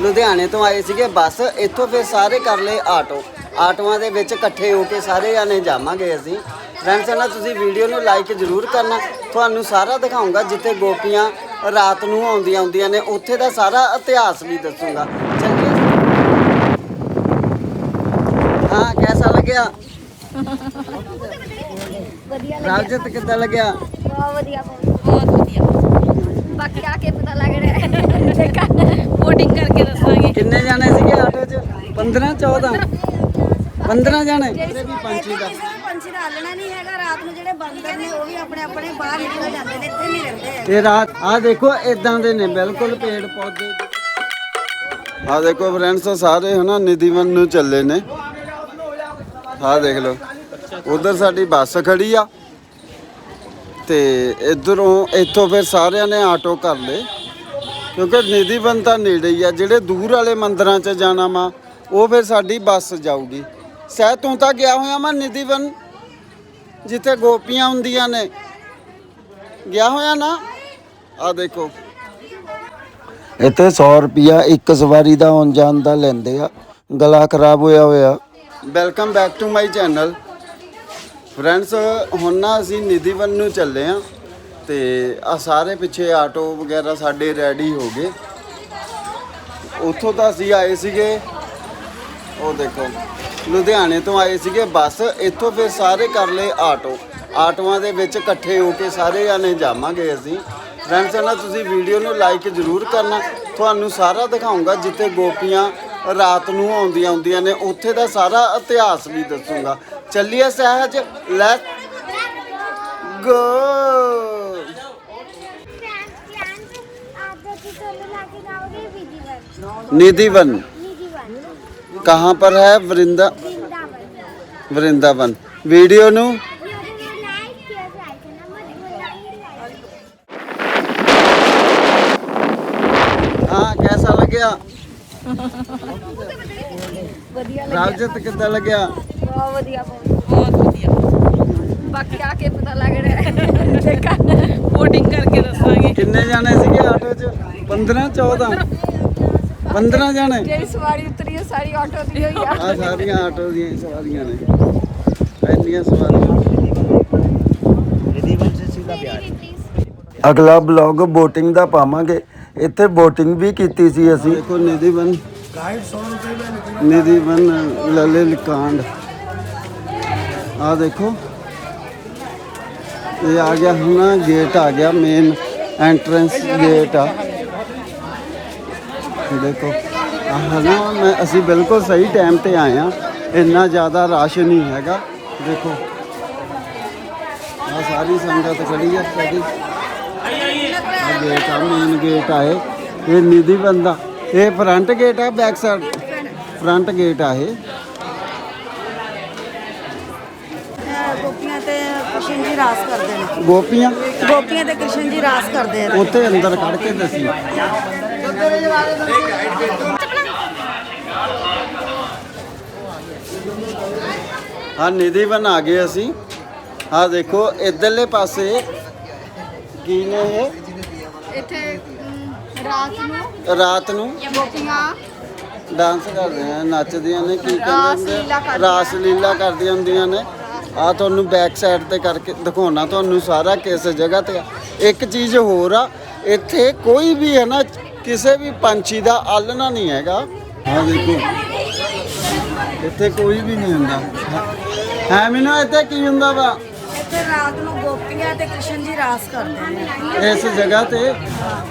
ਲੁਧਿਆਣੇ ਤੋਂ ਆਏ ਸੀਗੇ ਬੱਸ ਇੱਥੋਂ ਫਿਰ ਸਾਰੇ ਕਰ ਲਏ ਆਟੋ। ਆਟੋਆਂ ਦੇ ਵਿੱਚ ਇਕੱਠੇ ਹੋ ਕੇ ਸਾਰੇ ਜਾਣੇ ਜਾਵਾਂਗੇ ਅਸੀਂ। ਫਰੈਂਡਸ ਨਾ ਤੁਸੀਂ ਵੀਡੀਓ ਨੂੰ ਲਾਈਕ ਜ਼ਰੂਰ ਕਰਨਾ। ਤੁਹਾਨੂੰ ਸਾਰਾ ਦਿਖਾਉਂਗਾ ਜਿੱਥੇ ਗੋਪੀਆਂ ਰਾਤ ਨੂੰ ਆਉਂਦੀਆਂ ਆਉਂਦੀਆਂ ਨੇ ਉੱਥੇ ਦਾ ਸਾਰਾ ਇਤਿਹਾਸ ਵੀ ਦੱਸੂਗਾ। ਹਾਂ ਕਿਹਦਾ ਲੱਗਿਆ? ਵਧੀਆ ਲੱਗਿਆ। ਰਾਜਤ ਕਿੱਦਾਂ ਲੱਗਿਆ? ਬਹੁਤ ਵਧੀਆ। ਬਹੁਤ ਵਧੀਆ। ਬਾਕੀ ਆ ਕੇ ਪਤਾ ਲੱਗ ਰਿਹਾ ਹੈ। ਵੋਟਿੰਗ ਕਰਕੇ ਦੱਸਾਂਗੇ। ਕਿੰਨੇ ਜਾਣੇ ਸੀਗੇ ਆਟੋ 'ਚ? 15 14 15 ਜਾਣੇ? ਪੰਛੀ ਦਾ ਪੰਛੀ ਦਾ ਹੱਲਣਾ ਨਹੀਂ ਹੈਗਾ। ਰਾਤ ਨੂੰ ਜਿਹੜੇ ਬਾਂਦਰ ਨੇ ਉਹ ਵੀ ਆਪਣੇ ਆਪਣੇ ਬਾਹਰ ਨਿਕਲ ਜਾਂਦੇ ਨੇ ਇੱਥੇ ਨਹੀਂ ਰਹਿੰਦੇ ਹੈਗੇ। ਇਹ ਰਾਤ ਆ ਦੇਖੋ ਇਦਾਂ ਦੇ ਨੇ ਬਿਲਕੁਲ ਪੇੜ ਪੌਦੇ। ਆ ਦੇਖੋ ਫਰੈਂਡਸ ਸਾਰੇ ਹਨਾ ਨਿਧੀਵਨ ਨੂੰ ਚੱਲੇ ਨੇ। ਆ ਦੇਖ ਲਓ। ਉਧਰ ਸਾਡੀ ਬੱਸ ਖੜੀ ਆ। ਤੇ ਇਧਰੋਂ, ਇੱਥੋਂ ਫਿਰ ਸਾਰਿਆਂ ਨੇ ਆਟੋ ਕਰ ਲਏ। ਕਿਉਂਕਿ ਨਿਧੀਵਨ ਤਾਂ ਨੇੜੇ ਹੀ ਆ, ਜਿਹੜੇ ਦੂਰ ਵਾਲੇ ਮੰਦਰਾਂ 'ਚ ਜਾਣਾ ਵਾ, ਉਹ ਫਿਰ ਸਾਡੀ ਬੱਸ ਜਾਊਗੀ। ਸਹਿ ਤੂੰ ਤਾਂ ਗਿਆ ਹੋਇਆ ਮੈਂ ਨਿਧੀਵਨ ਜਿੱਥੇ ਗੋਪੀਆਂ ਹੁੰਦੀਆਂ ਨੇ। ਗਿਆ ਹੋਇਆ ਨਾ? ਆ ਦੇਖੋ। ਇੱਥੇ 100 ਰੁਪਿਆ ਇੱਕ ਸਵਾਰੀ ਦਾ ਆਉਣ ਜਾਣ ਦਾ ਲੈਂਦੇ ਆ। ਗਲਾ ਖਰਾਬ ਹੋਇਆ ਹੋਇਆ। Welcome back to my channel. Friends ਹੁਣ ਨਾ ਅਸੀਂ ਨਿਧੀਵਨ ਨੂੰ ਚੱਲੇ ਆ ਤੇ ਆ ਸਾਰੇ ਪਿੱਛੇ ਆਟੋ ਵਗੈਰਾ ਸਾਡੇ ਰੈਡੀ ਹੋ ਗਏ। ਉੱਥੋਂ ਤਾਂ ਅਸੀਂ ਆਏ ਸੀਗੇ। ਉਹ ਦੇਖੋ, ਲੁਧਿਆਣੇ ਤੋਂ ਆਏ ਸੀਗੇ ਬੱਸ, ਇੱਥੋਂ ਫਿਰ ਸਾਰੇ ਕਰ ਲਏ ਆਟੋ। ਆਟੋਆਂ ਦੇ ਵਿੱਚ ਇਕੱਠੇ ਹੋ ਕੇ ਸਾਰੇ ਜਾਣੇ ਜਾਵਾਂਗੇ ਅਸੀਂ। ਫਰੈਂਡਸ ਨਾ ਤੁਸੀਂ ਵੀਡੀਓ ਨੂੰ ਲਾਈਕ ਜ਼ਰੂਰ ਕਰਨਾ। ਤੁਹਾਨੂੰ ਸਾਰਾ ਦਿਖਾਉਂਗਾ ਜਿੱਥੇ ਗੋਪੀਆਂ ਰਾਤ ਨੂੰ ਆਉਂਦੀਆਂ ਹੁੰਦੀਆਂ ਨੇ, ਉੱਥੇ ਦਾ ਸਾਰਾ ਇਤਿਹਾਸ ਵੀ ਦੱਸੂਗਾ। चलिए सहज लेट्स गो निधिवन। कहाँ पर है वृंदा वृंदावन? वीडियो नु। हाँ कैसा लग गया? ਵਧੀਆ ਲੱਗਿਆ ਰਾਜਤ ਕਿੱਦਾਂ ਲੱਗਿਆ? ਬਹੁਤ ਵਧੀਆ ਬਹੁਤ ਵਧੀਆ। ਬਾਕੀ ਆ ਕੇ ਪਤਾ ਲੱਗ ਰਿਹਾ ਵੋਟਿੰਗ ਕਰਕੇ ਦੱਸਾਂਗੇ। ਕਿੰਨੇ ਜਾਣੇ ਸੀਗੇ ਆਟੋ 'ਚ? 15 14 15 ਜਾਣੇ? ਜਿਹੜੀ ਸਵਾਰੀ ਉਤਰੀ ਸਾਰੀ ਆਟੋ ਦੀ ਹੋਈ ਆ। ਸਾਰੀਆਂ ਆਟੋ ਦੀਆਂ ਸਵਾਰੀਆਂ ਨੇ। ਇੰਨੀਆਂ ਸਵਾਰੀਆਂ। ਅਗਲਾ ਬਲੌਗ ਬੋਟਿੰਗ ਦਾ ਪਾਵਾਂਗੇ। ਇੱਥੇ ਬੋਟਿੰਗ ਵੀ ਕੀਤੀ ਸੀ ਅਸੀਂ। ਦੇਖੋ ਨਿਧੀਵਨ। ਗਾਈਡ 100 ਨਿਧੀਵਨ ਲਲੇ ਲਕਾਂਡ ਆ ਦੇਖੋ। ਇਹ ਆ ਗਿਆ ਹੁਣ ਗੇਟ ਆ ਗਿਆ ਮੇਨ ਐਂਟਰੈਂਸ ਗੇਟ ਆ। ਦੇਖੋ। ਆਹ ਨਾ, ਮੈਂ, ਅਸੀਂ ਬਿਲਕੁਲ ਸਹੀ ਟਾਈਮ ਤੇ ਆਏ ਆ ਇੰਨਾ ਜ਼ਿਆਦਾ ਰਸ਼ ਨਹੀਂ ਹੈਗਾ। ਦੇਖੋ। ਆ ਸਾਰੀ ਸੰਗਤ ਖੜੀ ਆ ਸਾਡੀ। ਗੇਟ ਆ ਮੇਨ ਗੇਟ ਆਏ ਇਹ। ਇਹ ਨਿਧੀ ਬੰਦਾ ਇਹ ਫਰੰਟ ਗੇਟ ਆ ਬੈਕ ਸਾਈਡ ਫਰੰਟ ਗੇਟ ਆ ਇਹ। ਗੋਪੀਆਂ ਤੇ ਕ੍ਰਿਸ਼ਨ ਜੀ ਰਾਸ ਕਰਦੇ ਨੇ। ਗੋਪੀਆਂ? ਗੋਪੀਆਂ ਤੇ ਕ੍ਰਿਸ਼ਨ ਜੀ ਰਾਸ ਕਰਦੇ ਆ। ਉੱਥੇ ਅੰਦਰ ਕੱਢ ਕੇ ਦੱਸੀ। ਹਾਂ ਨਿਧੀਵਨ ਆ ਗਏ ਅਸੀਂ। ਹਾਂ ਦੇਖੋ ਇਧਰਲੇ ਪਾਸੇ ਕੀ ਨੇ ਇਹ? ਇੱਥੇ ਰਾਤ ਨੂੰ ਰਾਤ ਨੂੰ? ਗੋਪੀਆਂ ਡਾਂਸ ਕਰਦੇ ਆ ਨੱਚਦੀਆਂ ਨੇ ਕੀ ਕਹਿੰਦੇ ਹੁੰਦੇ ਆ? ਕਰਦੀਆਂ। ਰਾਸ ਲੀਲਾ ਕਰਦੀਆਂ ਹੁੰਦੀਆਂ ਨੇ। ਆ ਤੁਹਾਨੂੰ ਬੈਕ ਸਾਈਡ ਤੇ ਕਰਕੇ ਦਿਖਾਉਣਾ ਤੁਹਾਨੂੰ ਸਾਰਾ ਕਿਸ ਜਗ੍ਹਾ ਤੇ ਆ। ਇੱਕ ਚੀਜ਼ ਹੋਰ ਆ ਇੱਥੇ ਕੋਈ ਵੀ ਹੈ ਨਾ ਕਿਸੇ ਵੀ ਪੰਛੀ ਦਾ ਆਲਣਾ ਨਹੀਂ ਹੈਗਾ। ਹਾਂ ਦੇਖੋ। ਇੱਥੇ ਕੋਈ ਵੀ ਨਹੀਂ ਹੁੰਦਾ। ਹੈ ਮੈਨੂੰ ਇੱਥੇ ਕੀ ਹੁੰਦਾ ਵਾ? ਇੱਥੇ ਰਾਤ ਨੂੰ ਗੋਪੀਆਂ ਤੇ ਕ੍ਰਿਸ਼ਨ ਜੀ ਰਾਸ ਕਰਦੇ ਨੇ। ਇਸ ਜਗ੍ਹਾ ਤੇ।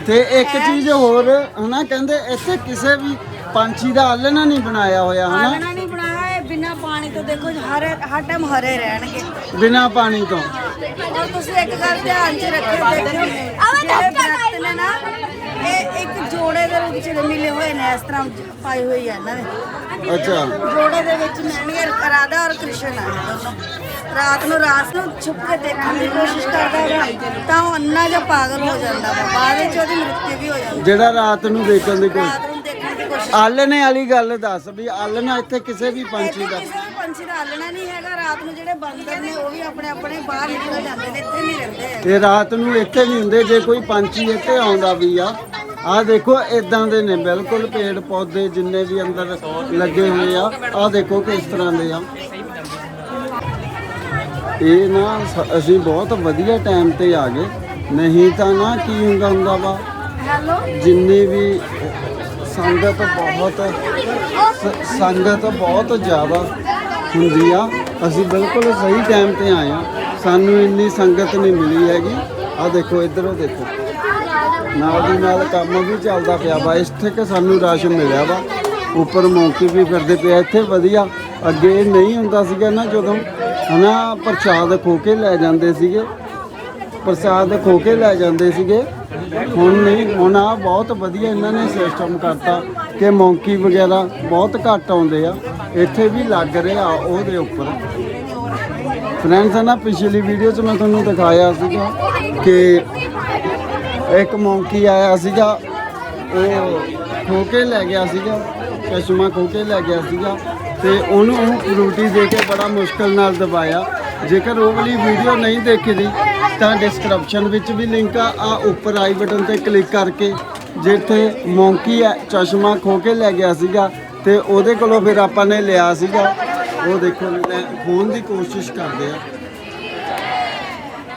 ਤੇ ਇੱਕ ਚੀਜ਼ ਹੋਰ ਹਨਾ ਕਹਿੰਦੇ ਇੱਥੇ ਕਿਸੇ ਵੀ ਪੰਛੀ ਦਾ ਆਲਣਾ ਨਹੀਂ ਬਣਾਇਆ ਹੋਇਆ ਹਨਾ? ਆਲਣਾ ਨਹੀਂ ਬਣਾਇਆ ਇਹ ਬਿਨਾ ਪਾਣੀ ਤੋਂ ਦੇਖੋ ਹਰੇ ਹਰ ਟਾਈਮ ਹਰੇ ਰਹਿਣਗੇ। ਬਿਨਾ ਪਾਣੀ ਤੋਂ। ਔਰ ਤੁਸੀਂ ਇੱਕ ਗੱਲ ਧਿਆਨ 'ਚ ਰੱਖਿਓ ਦੇਖਿਓ ਜਿਹੜੇ ਦਰਖਤ ਨੇ ਨਾ ਇਹ ਇੱਕ ਜੋੜੇ ਦੇ ਰੂਪ 'ਚ ਮਿਲੇ ਹੋਏ ਨੇ ਇਸ ਤਰ੍ਹਾਂ ਪਾਈ ਹੋਈ ਹੈ ਇਹਨਾਂ ਨੇ ਅੱਛਾ। ਜੋੜੇ ਦੇ ਵਿੱਚ ਮਿਲਣਗੇ ਰਾਧਾ ਔਰ ਕ੍ਰਿਸ਼ਨ ਆ ਦੋਨੋਂ। ਰਾਤ ਨੂੰ ਰਾਤ ਨੂੰ ਛੁਪ ਕੇ ਦੇਖਣ ਦੀ ਕੋਸ਼ਿਸ਼ ਕਰਦਾ ਤਾਂ ਉਹ ਅੰਨਾ ਜਿਹਾ ਪਾਗਲ ਹੋ ਜਾਂਦਾ ਵਾ ਬਾਅਦ ਵਿੱਚ ਉਹਦੀ ਮ੍ਰਿਤੂ ਵੀ ਹੋ ਜਾਂਦੀ। ਜਿਹੜਾ ਰਾਤ ਨੂੰ ਦੇਖਣ ਦੀ ਕੋਈ ਰਾਤ ਨੂੰ ਦੇਖਣ ਦੀ ਕੋਸ਼ਿਸ਼ ਆਲਣੇ ਵਾਲੀ ਗੱਲ ਦੱਸ ਵੀ ਆਲਣਾ ਇੱਥੇ ਕਿਸੇ ਵੀ ਪੰਛੀ ਦਾ ਕਿਸੇ ਵੀ ਪੰਛੀ ਦਾ ਹੱਲਣਾ ਨਹੀਂ ਹੈਗਾ। ਰਾਤ ਨੂੰ ਜਿਹੜੇ ਬਾਂਦਰ ਨੇ ਉਹ ਵੀ ਆਪਣੇ ਆਪਣੇ ਬਾਹਰ ਨਿਕਲ ਜਾਂਦੇ ਨੇ ਇੱਥੇ ਨਹੀਂ ਰਹਿੰਦੇ ਹੈਗੇ। ਤੇ ਰਾਤ ਨੂੰ ਇੱਥੇ ਨਹੀਂ ਹੁੰਦੇ ਜੇ ਕੋਈ ਪੰਛੀ ਇੱਥੇ ਆਉਂਦਾ ਵੀ ਆ। ਆ ਦੇਖੋ ਇਦਾਂ ਦੇ ਨੇ ਬਿਲਕੁਲ ਪੇੜ ਪੌਦੇ ਜਿੰਨੇ ਵੀ ਅੰਦਰ ਲੱਗੇ ਹੋਏ ਆ ਆ ਦੇਖੋ ਕਿਸ ਤਰ੍ਹਾਂ ਦੇ ਆ। ਇਹ ਨਾ ਸ- ਅਸੀਂ ਬਹੁਤ ਵਧੀਆ ਟਾਈਮ ਤੇ ਆ ਗਏ। ਨਹੀਂ ਤਾਂ ਨਾ ਕੀ ਹੁੰਦਾ ਹੁੰਦਾ ਵਾ? ਜਿੰਨੀ ਵੀ ਸੰਗਤ ਬਹੁਤ ਸ- ਸੰਗਤ ਬਹੁਤ ਜ਼ਿਆਦਾ ਹੁੰਦੀ ਆ। ਅਸੀਂ ਬਿਲਕੁਲ ਸਹੀ ਟਾਈਮ ਤੇ ਆਏ ਆ। ਸਾਨੂੰ ਇੰਨੀ ਸੰਗਤ ਨਹੀਂ ਮਿਲੀ ਹੈਗੀ। ਆ ਦੇਖੋ, ਇੱਧਰੋਂ ਦੇਖੋ। ਨਾਲ ਦੀ ਨਾਲ ਕੰਮ ਵੀ ਚੱਲਦਾ ਪਿਆ ਵਾ। ਇੱਥੇ ਕਿ ਸਾਨੂੰ ਰਾਸ਼ਨ ਮਿਲਿਆ ਵਾ। ਉੱਪਰ ਮੌਕੇ ਵੀ ਫਿਰਦੇ ਪਿਆ ਇੱਥੇ ਵਧੀਆ। ਅੱਗੇ ਨਹੀਂ ਹੁੰਦਾ ਸੀਗਾ ਨਾ, ਜਦੋਂ ਹਨਾ, ਪ੍ਰਸ਼ਾਦ ਖੋ ਕੇ ਲੈ ਜਾਂਦੇ ਸੀਗੇ। ਪ੍ਰਸਾਦ ਖੋ ਕੇ ਲੈ ਜਾਂਦੇ ਸੀਗੇ। ਹੁਣ ਨਹੀਂ, ਹੁਣ ਆ ਬਹੁਤ ਵਧੀਆ ਇਹਨਾਂ ਨੇ ਸਿਸਟਮ ਕਰਤਾ ਕਿ ਮੌਂਕੀ ਵਗੈਰਾ ਬਹੁਤ ਘੱਟ ਆਉਂਦੇ ਆ। ਇੱਥੇ ਵੀ ਲੱਗ ਰਿਹਾ ਉਹਦੇ ਉੱਪਰ। ਫਰੈਂਡਸ ਨਾ, ਪਿਛਲੀ ਵੀਡੀਓ 'ਚ ਮੈਂ ਤੁਹਾਨੂੰ ਦਿਖਾਇਆ ਸੀਗਾ ਕਿ ਇੱਕ ਮੌਂਕੀ ਆਇਆ ਸੀਗਾ, ਉਹ ਖੋ ਕੇ ਲੈ ਗਿਆ ਸੀਗਾ, ਚਸ਼ਮਾ ਖੋ ਕੇ ਲੈ ਗਿਆ ਸੀਗਾ ਤੇ ਉਹਨੂੰ ਉਹ ਫਰੂਟੀ ਦੇ ਕੇ ਬੜਾ ਮੁਸ਼ਕਲ ਨਾਲ ਦਬਾਇਆ। ਜੇਕਰ ਉਹ ਵਾਲੀ ਵੀਡੀਓ ਨਹੀਂ ਦੇਖੀ ਦੀ ਤਾਂ ਡਿਸਕ੍ਰਿਪਸ਼ਨ ਵਿੱਚ ਵੀ ਲਿੰਕ ਆ। ਆ ਉੱਪਰ ਆਈ ਬਟਨ ਤੇ ਕਲਿੱਕ ਕਰਕੇ, ਜਿੱਥੇ ਮੌਂਕੀ ਆ, ਚਸ਼ਮਾ ਖੋ ਕੇ ਲੈ ਗਿਆ ਸੀਗਾ, ਤੇ ਉਹਦੇ ਕੋਲੋਂ ਫਿਰ ਆਪਾਂ ਨੇ ਲਿਆ ਸੀਗਾ। ਉਹ ਦੇਖੋ ਲੈ ਖੋਣ ਦੀ ਕੋਸ਼ਿਸ਼ ਕਰਦੇ ਆ।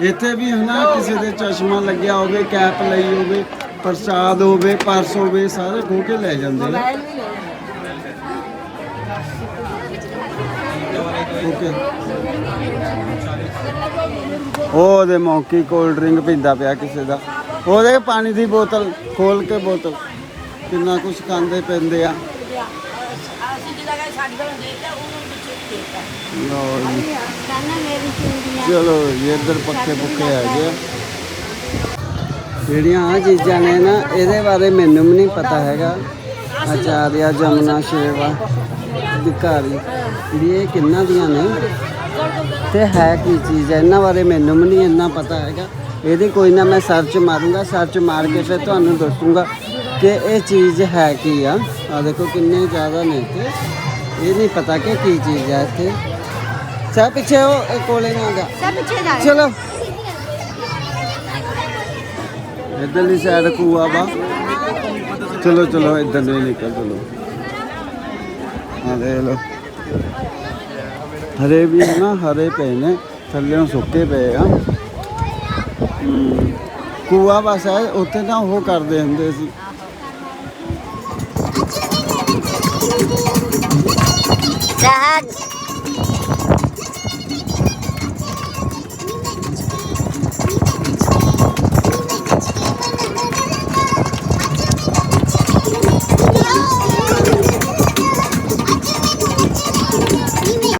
ਇੱਥੇ ਵੀ ਹਨਾ, ਕਿਸੇ ਦੇ ਚਸ਼ਮਾ ਲੱਗਿਆ ਹੋਵੇ, ਕੈਪ ਲਈ ਹੋਵੇ, ਪ੍ਰਸਾਦ ਹੋਵੇ, ਪਰਸ ਹੋਵੇ, ਸਾਰੇ ਖੋ ਕੇ ਲੈ ਜਾਂਦੇ ਨੇ। ਓਕੇ। ਉਹਦੇ ਮੌਕੀ ਕੋਲਡ ਡਰਿੰਕ ਪੀਂਦਾ ਪਿਆ ਕਿਸੇ ਦਾ। ਉਹਦੇ ਪਾਣੀ ਦੀ ਬੋਤਲ ਖੋਲ ਕੇ ਬੋਤਲ। ਕਿੰਨਾ ਕੁਝ ਖਾਂਦੇ ਪੈਂਦੇ ਆ। ਲਓ ਜੀ। ਚਲੋ ਜੀ, ਇੱਧਰ ਪੱਕੇ ਪੁੱਕੇ ਹੈਗੇ ਆ। ਜਿਹੜੀਆਂ ਆ ਚੀਜ਼ਾਂ ਨੇ ਨਾ, ਇਹਦੇ ਬਾਰੇ ਮੈਨੂੰ ਵੀ ਨਹੀਂ ਪਤਾ ਹੈਗਾ। ਆਚਾਰਿਆ, ਜਮਨਾ, ਸ਼ੇਵਾ ਵਿਕਾਰੀ ਵੀ ਇਹ ਕਿੰਨਾ ਦੀਆਂ ਨੇ? ਤੇ ਹੈ ਕੀ ਚੀਜ਼ ਹੈ? ਇਹਨਾਂ ਬਾਰੇ ਮੈਨੂੰ ਵੀ ਨਹੀਂ ਇੰਨਾ ਪਤਾ ਹੈਗਾ। ਇਹਦੀ ਕੋਈ ਨਾ ਮੈਂ ਸਰਚ ਮਾਰੂੰਗਾ ਸਰਚ ਮਾਰ ਕੇ ਫਿਰ ਤੁਹਾਨੂੰ ਦੱਸੂੰਗਾ ਕਿ ਇਹ ਚੀਜ਼ ਹੈ ਕੀ ਆ। ਆ ਦੇਖੋ ਕਿੰਨੇ ਜ਼ਿਆਦਾ ਨੇ ਇੱਥੇ। ਇਹ ਨਹੀਂ ਪਤਾ ਕਿ ਕੀ ਚੀਜ਼ ਹੈ ਇੱਥੇ। ਸਾ ਪਿੱਛੇ ਉਹ ਕੋਲੇ ਨਾ ਜਾ। ਸਭ ਪਿੱਛੇ ਜਾ ਚਲੋ। ਇਧਰਲੀ ਸਾਈਡ ਕੂਆ ਵਾ। ਚਲੋ ਚਲੋ ਇਧਰ ਨਹੀਂ ਨਿਕਲ ਚਲੋ। ਆ ਦੇਖ ਲਓ। ਹਰੇ ਵੀ ਨਾ, ਹਰੇ ਪਏ ਨੇ ਥੱਲੇੋਂ ਸੁੱਕੇ ਪਏ ਆ। ਕੂਆ ਬਸ ਹੈ, ਉੱਥੇ ਤਾਂ ਉਹ ਕਰਦੇ ਹੁੰਦੇ ਸੀ। ਸਹਜ